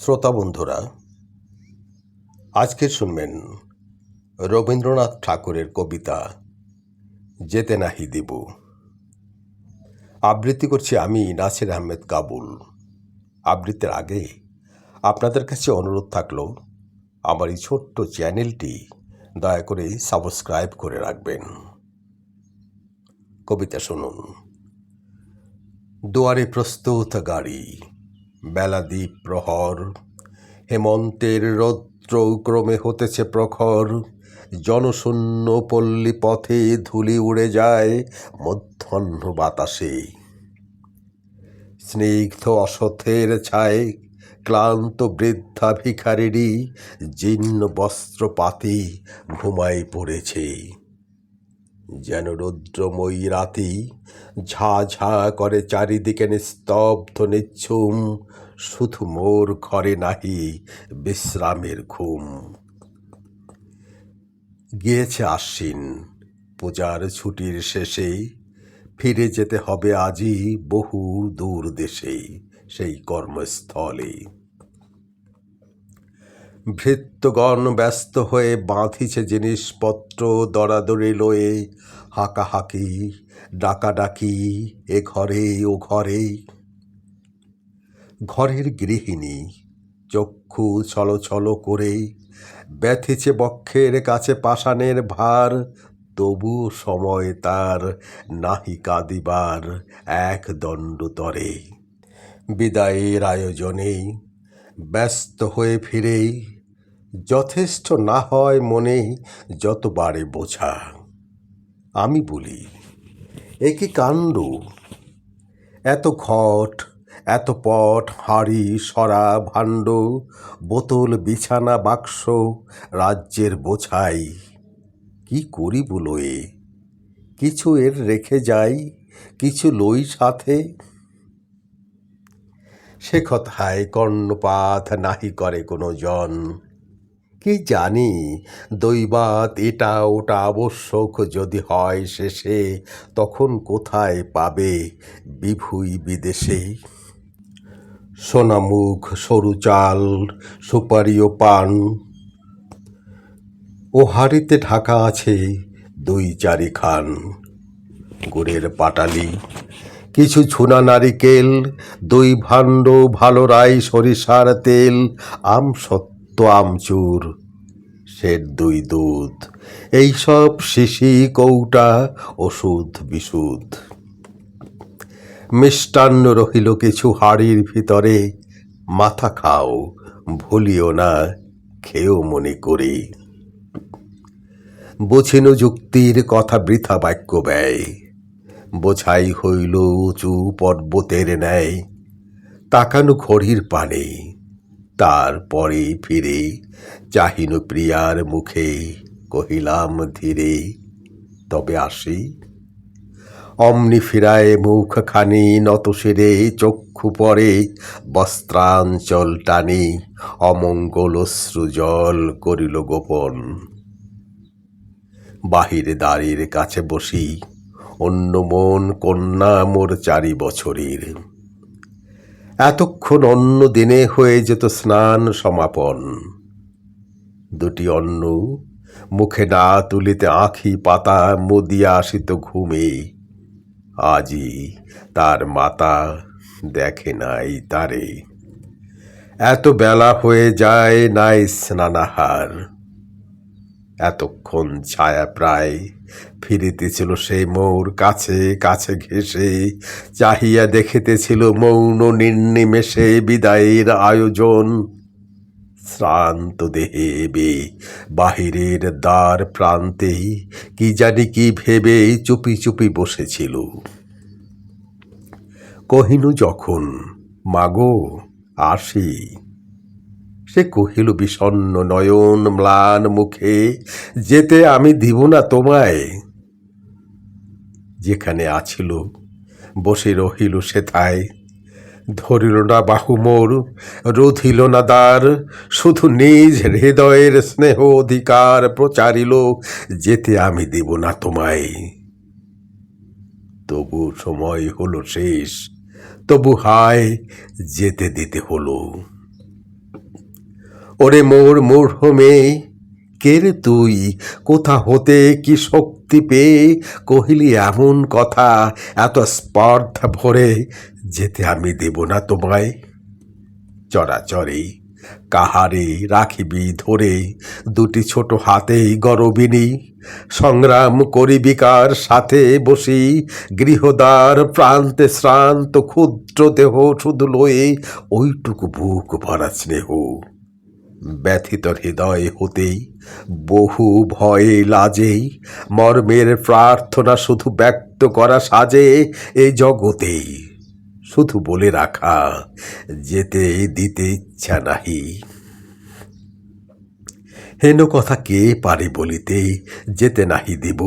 শ্রোতা বন্ধুরা, আজকে শুনবেন রবীন্দ্রনাথ ঠাকুরের কবিতা, যেতে নাহি দেব। আবৃত্তি করছি আমি নাসির আহমেদ কাবুল। আবৃত্তির আগে আপনাদের কাছে অনুরোধ থাকল, আমার এই ছোট্ট চ্যানেলটি দয়া করে সাবস্ক্রাইব করে রাখবেন। কবিতা শুনুন। দুয়ারে প্রস্তুত গাড়ি বেলা দ্বীপ প্রহর। হেমন্তের রৌদ্র ক্রমে হতেছে প্রখর। জনশূন্য পল্লী পথে ধুলি উড়ে যায় মধ্যাহ্ন বাতাসে। স্নিগ্ধ অসথের ছায় ক্লান্ত বৃদ্ধা ভিখারিরই জীর্ণ বস্ত্র পাতি ঘুমাই পড়েছে। যেন রৌদ্রময়ী রাতি ঝা ঝা করে চারিদিকে নিস্তব্ধ নিচ্ছুম শুধু মোর ঘরে নাহি বিশ্রামের ঘুম। গিয়েছে আশ্বিন, পূজার ছুটির শেষে। ফিরে যেতে হবে আজই বহু দূর দেশে, সেই কর্মস্থলে। ভৃত্যগণ ব্যস্ত হয়ে বাঁধিছে জিনিসপত্র দরাদরি লয়ে, হাঁকাহাঁকি, ডাকাডাকি, এ ঘরে, ও ঘরে। ঘরের গৃহিণী, চক্ষু ছলো ছলো করে ব্যথিছে বক্ষের কাছে পাষাণের ভার, তবু সময় তার নাহি কাঁদিবার এক দণ্ডতরে বিদায়ের আয়োজনে ব্যস্ত হয়ে ফিরেই যথেষ্ট না হয় মনে যতবারে বোঝা। আমি বলি, এ কি কাণ্ড? এত ঘট এত পট, হাঁড়ি, সরা, ভাণ্ড, বোতল, বিছানা, বাক্স, রাজ্যের বোঝাই। কি করি বলো এ কিছু এর রেখে যাই, কিছু লই সাথে। সে কথায় কর্ণপাত নাহি করে কোনো জন কি জানি দৈবাত এটা ওটা আবশ্যক যদি হয় শেষে, তখন কোথায় পাবে বিভুই বিদেশে? সোনামুখ, সরু চাল সুপারি ও পান। ও হাড়িতে ঢাকা আছে দুই চারি খান গুড়ের পাটালি, কিছু ছুনা নারিকেল, দুই ভাণ্ড ভালো রাই সরিষার তেল, আম সত্য আমচুর সের দুই দুধ। এইসব শিশি, কৌটা, ওষুধ বিশুদ্ধ মিষ্টান্ন রহিল কিছু হাড়ির ভিতরে। মাথা খাও, ভুলিও না খেয়েও মনে করে। বুঝিন যুক্তির কথা বৃথা বাক্য ব্যয়। বোঝাই হইল উঁচু পর্বতের ন্যায়। তাকানো ঘড়ির পানে। তারপরে ফিরে চাহিনু প্রিয়ার মুখে কহিলাম ধীরে, তবে আসি। অমনি ফিরায় মুখখানি নত সেরে চক্ষু পরে বস্ত্রাঞ্চল টানি অমঙ্গল জল করিল গোপন। বাহিরে দাঁড়ির কাছে বসি, অন্য মন কন্যা মোর চারি বছরের। এতক্ষণ অন্য দিনে হয়ে যেত স্নান সমাপন। দুটি অন্ন মুখে না তুলিতে আখি পাতা মুদিয়া আসিত ঘুমে। আজি তার মাতা দেখে নাই তারে। এত বেলা হয়ে যায় নাই স্নানাহার। এতক্ষণ ছায়া প্রায় ফিরিতেছিল সেই মোর কাছে কাছে ঘেসে চাহিয়া দেখিতেছিল মৌন নির্নিমেষে বিদায়ের আয়োজন। শ্রান্ত দেহে বে বাহিরের দ্বার প্রান্তে কি জানি কি ভেবে চুপি চুপি বসেছিল। কহিনু যখন, মাগো, আসি। সে কহিল বিষণ্ন নয়ন ম্লান মুখে, যেতে আমি দিব না তোমায়। যেখানে আছিল, বসে রহিল সেথায় ধরিল না বাহু মোর, রোধিল না দ্বার। শুধু নিজ হৃদয়ের স্নেহ অধিকার প্রচারিল, যেতে আমি দিব না তোমায়। তবু সময় হলো শেষ। তবু হায় যেতে দিতে হলো। ওরে মোর মরহমে মেয়ে, কে রে তুই? কোথা হতে কি শক্তি পেয়ে? কহিলি এমন কথা, এত স্পর্ধা ভরে যেতে আমি দেব না তোমায়। চরাচরে কাহারে রাখিবি ধরে? দুটি ছোট হাতেই গরবিনী। সংগ্রাম করিবিকার সাথে বসি। গৃহদ্বার প্রান্তে শ্রান্ত ক্ষুদ্র দেহ শুধু লয়ে ওইটুকু বুক ভরা স্নেহ। ব্যথিত হৃদয় হতেই বহু ভয়ে লাজেই মর্মের প্রার্থনা শুধু ব্যক্ত করা সাজে এই জগতেই। শুধু বলে রাখা, যেতে দিতে ইচ্ছা নাহি। হেন কথা কে পারে বলিতে যেতে নাহি দেব?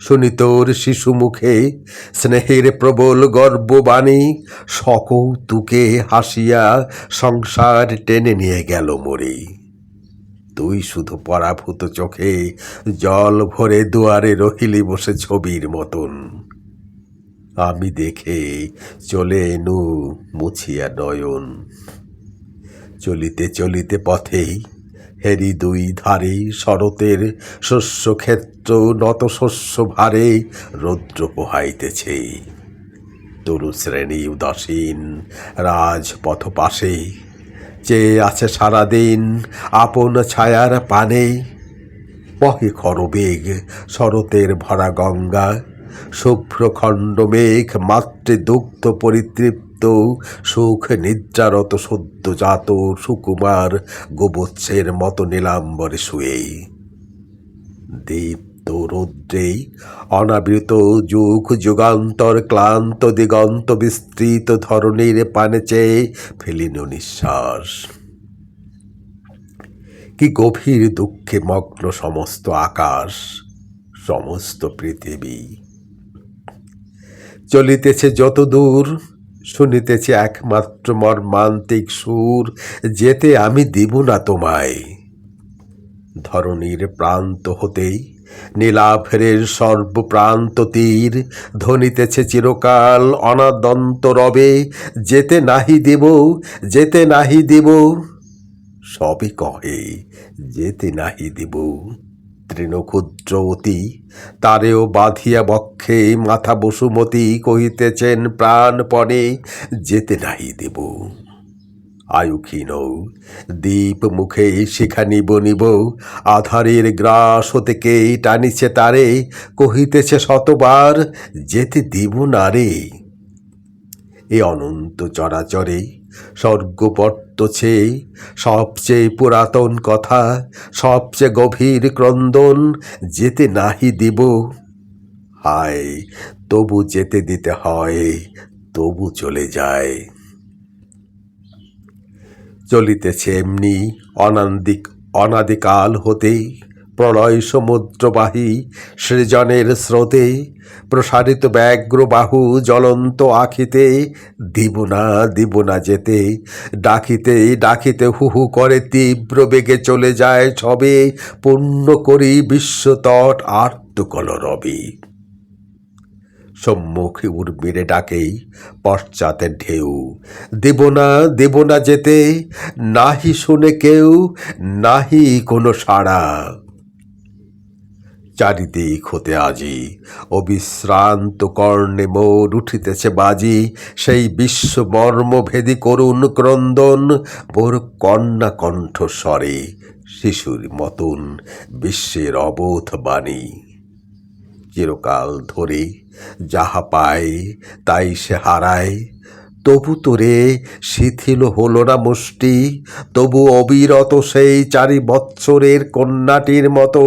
শুনি তোর শিশু মুখে স্নেহের প্রবল গর্ববাণী সকৌতুকে হাসিয়া সংসার টেনে নিয়ে গেল মোরে। তুই শুধু পরাভূত চোখে জল ভরে দুয়ারে রহিলি বসে ছবির মতন। আমি দেখে চলে এনু মুছিয়া নয়ন। চলিতে চলিতে পথেই হেরি দুই ধারে শরতের শস্যক্ষেত্র, নত শস্য ভারে রৌদ্র পোহাইতেছে। তরু শ্রেণি উদাসীন রাজপথ পাশে চেয়ে আছে সারাদিন আপন ছায়ার পানে, বহে খরবেগ শরতের ভরা গঙ্গা শুভ্র খণ্ড মেঘ মাত্রে দুগ্ধ পরিতৃপ্ত, সুখ নিদ্রারত সদ্যজাত সুকুমার, গোবৎসের মতো নীলাম্বরে শুয়ে। দীপ্ত রৌদ্রে অনাবৃত যুগ, যুগান্তর ক্লান্ত দিগন্ত বিস্তৃত ধরনের পানে চেয়ে ফেলিন নিঃশ্বাস। কি গভীর দুঃখে মগ্ন সমস্ত আকাশ, সমস্ত পৃথিবী। চলিতেছে যত দূর শুনিতেছে একমাত্র মর্মান্তিক সুর, যেতে আমি দিব না তোমায়। ধরণীর প্রান্ত হতেই নীলাফেরের সর্বপ্রান্ত তীর, ধ্বনিতেছে চিরকাল অনাদন্ত রবে, যেতে নাহি দেব, যেতে নাহি দেব। সবই কহে, যেতে নাহি দেব। তৃণক্ষুদ্র অতি তারেও বাঁধিয়া বক্ষে মাথা বসুমতী কহিতেছেন, প্রাণপণে যেতে নাহি দেব। আয়ু ক্ষীণ দীপ মুখে শিখা নিব নিব, আধারের গ্রাস হতে কে টানিছে তারে, কহিতেছে শতবার, যেতে দিব না রে। এ অনন্ত চরাচরে স্বর্গপট্টছে সবচেয়ে পুরাতন কথা, সবচেয়ে গভীর ক্রন্দন যেতে নাহি দিব। হায়, তবু যেতে দিতে হয়, তবু চলে যায়। চলিতেছে এমনি অনান্দিক, অনাদিকাল হতেই। প্রলয় সমুদ্রবাহী সৃজনের স্রোতে প্রসারিত ব্যগ্র বাহু জ্বলন্ত আখিতে দিব না দিব না যেতে। ডাকিতে ডাকিতে হু হু করে তীব্র বেগে চলে যায় ছবে পূর্ণ করি বিশ্বতট আর্তকল রবি। সম্মুখে উর্মিরে ডাকেই পশ্চাতে ঢেউ। দেব না দেব না যেতে, নাহি শুনে কেউ নাহি কোনো সাড়া। চারিদিক হতে আজি। অবিশ্রান্ত কর্ণে মোর উঠিতেছে বাজি। সেই বিশ্ব মর্মভেদী করুণ ক্রন্দন বোর কন্যা কণ্ঠস্বরে শিশুর মতন বিশ্বের অবোধ বাণী। চিরকাল ধরে যাহা পায়, তাই সে হারায়। তবু তোরে শিথিল হলো না মুষ্টি, তবু অবিরত সেই চারি বৎসরের কন্যাটির মতো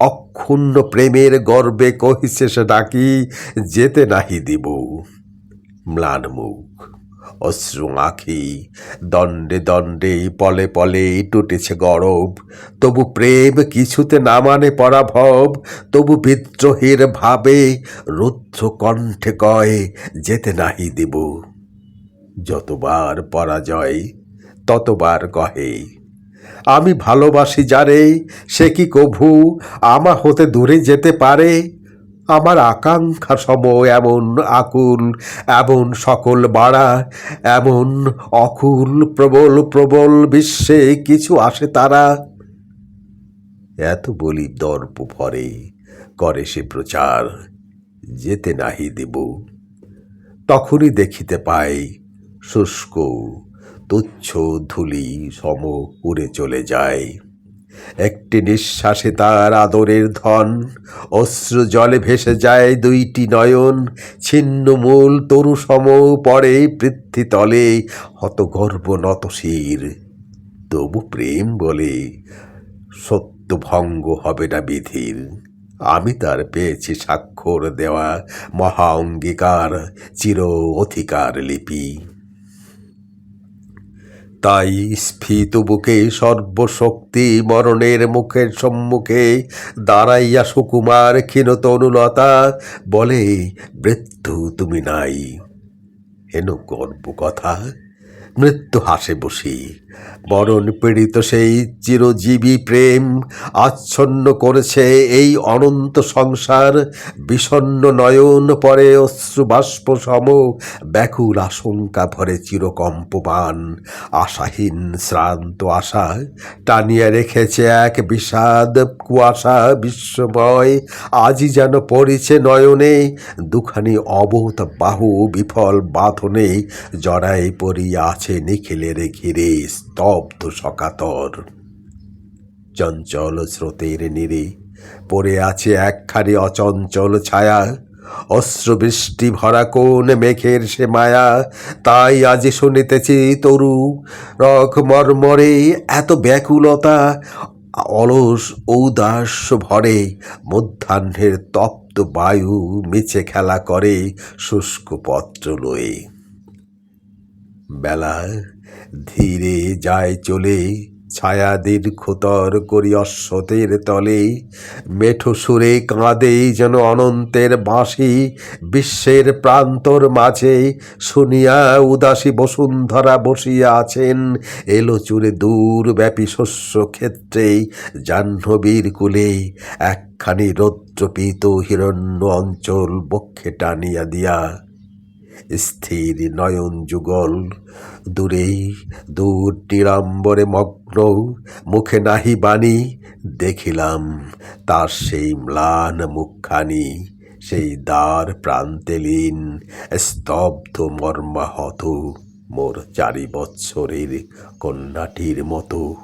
অক্ষুণ্ণ প্রেমের গর্বে কহিছে সে ডাকি, যেতে নাহি দিব। ম্লান মুখ, অশ্রু আঁখি, দণ্ডে দণ্ডে পলে পলে টুটেছে গরব। তবু প্রেম কিছুতে না মানে পরাভব, তবু বিদ্রোহের ভাবে রুদ্র কণ্ঠে কয়, যেতে নাহি দেব। যতবার পরাজয়, ততবার কহে, আমি ভালোবাসি যারে, সে কি কভু আমা হতে দূরে যেতে পারে? আমার আকাঙ্ক্ষা সম এমন আকুল, এমন সকল বাড়া, এমন অকুল, প্রবল প্রবল বিশ্বে কিছু আসে তারা? এত বলি দর্প ভরে করে সে প্রচার, যেতে নাহি দেব। তখনই দেখিতে পাই শুষ্ক, তুচ্ছ ধুলি সম উড়ে চলে যায়। একটি নিঃশ্বাসে তার আদরের ধন, অশ্রু জলে ভেসে যায় দুইটি নয়ন, ছিন্ন মূল তরু সম পরে পৃথ্বী তলে, হতগর্ব নতশির। তবু প্রেম বলে সত্য ভঙ্গ হবে না বিধির। আমি তার পেয়েছি স্বাক্ষর দেওয়া মহা অঙ্গীকার, চির অধিকার লিপি। তাই স্ফীত বুকে সর্বশক্তি মরণের মুখের সম্মুখে দাঁড়াইয়া সুকুমার ক্ষীণ তনুলতা বলে, মৃত্যু তুমি নাই। হেন গর্ব কথা। মৃত্যু হাসে বসি। বরণ পীড়িত সেই চিরজীবী প্রেম আচ্ছন্ন করেছে এই অনন্ত সংসার। বিষণ্ণ নয়ন পরে অশ্রু বাষ্প সম ব্যাকুল আশঙ্কা ভরে চিরকম্পমান আশাহীন শ্রান্ত আশা টানিয়া রেখেছে এক বিষাদ কুয়াশা বিশ্বময় আজই যেন পড়েছে নয়নে দুখানি অবোধ বাহু বিফল বাঁধনে জড়াই পড়িয়া নিখিলের ঘিরে স্তব্ধ সকাতর। চঞ্চল স্রোতের নীরে পড়ে আছে একখানি অচঞ্চল ছায়া। অশ্রবৃষ্টি ভরা কোন মেঘের সে মায়া। তাই আজি শুনিতেছি তরু রক মর্মরে এত ব্যাকুলতা। অলস ঔদাস্য ভরে মধ্যাহ্নের তপ্ত বায়ু মিছে খেলা করে শুষ্ক পত্র লয়ে। বেলা ধীরে যায় চলে ছায়া দীর্ঘতর করি অশ্বতের তলে। মেঠো সুরে কাঁদে যেন অনন্তের বাঁশি, বিশ্বের প্রান্তর মাঝে শুনিয়া উদাসী বসুন্ধরা বসিয়া আছেন। এলো চুরে দূর ব্যাপী শস্য ক্ষেত্রে, জাহ্নবীর কুলে একখানি রৌদ্রপীত হিরণ্য অঞ্চল বক্ষে টানিয়া দিয়া। স্থির নয়ন যুগল দূরে দূর নিরাম্বরে মগ্ন, মুখে নাহি বাণী, দেখিলাম তার সেই ম্লান মুখখানি, সেই দ্বার প্রান্তে লীন, স্তব্ধ মর্মাহত মোর চারি বৎসরের কন্যাটির মতো।